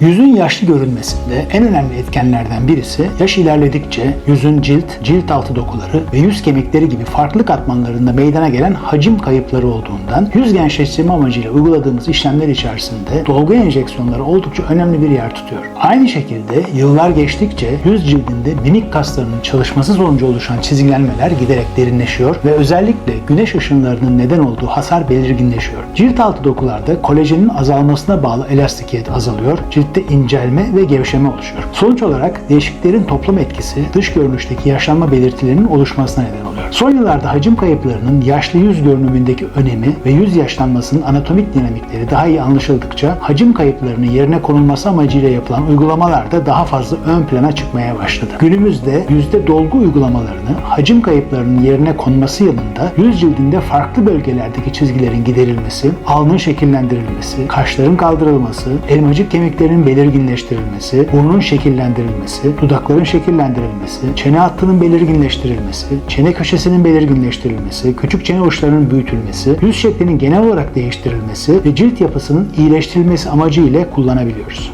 Yüzün yaşlı görünmesinde en önemli etkenlerden birisi yaş ilerledikçe yüzün cilt, cilt altı dokuları ve yüz kemikleri gibi farklı katmanlarında meydana gelen hacim kayıpları olduğundan yüz gençleştirme amacıyla uyguladığımız işlemler içerisinde dolgu enjeksiyonları oldukça önemli bir yer tutuyor. Aynı şekilde yıllar geçtikçe yüz cildinde mimik kaslarının çalışması sonucu oluşan çizgilenmeler giderek derinleşiyor ve özellikle güneş ışınlarının neden olduğu hasar belirginleşiyor. Cilt altı dokularda kolajenin azalmasına bağlı elastikiyet azalıyor, ciltte incelme ve gevşeme oluşuyor. Sonuç olarak değişikliklerin toplam etkisi dış görünüşteki yaşlanma belirtilerinin oluşmasına neden oluyor. Son yıllarda hacim kayıplarının yaşlı yüz görünümündeki önemi ve yüz yaşlanmasının anatomik dinamikleri daha iyi anlaşıldıkça hacim kayıplarının yerine konulması amacıyla yapılan uygulamalar da daha fazla ön plana çıkmaya başladı. Günümüzde yüzde dolgu uygulamalarını hacim kayıplarının yerine konması yanında yüz cildinde farklı bölgelerdeki çizgilerin giderilmesi, alnın şekillendirilmesi, kaşların kaldırılması, elmacık kemiklerinin belirginleştirilmesi, burnun şekillendirilmesi, dudakların şekillendirilmesi, çene hattının belirginleştirilmesi, çene köşesinin belirginleştirilmesi, küçük çene uçlarının büyütülmesi, yüz şeklinin genel olarak değiştirilmesi ve cilt yapısının iyileştirilmesi amacı ile kullanabiliyoruz.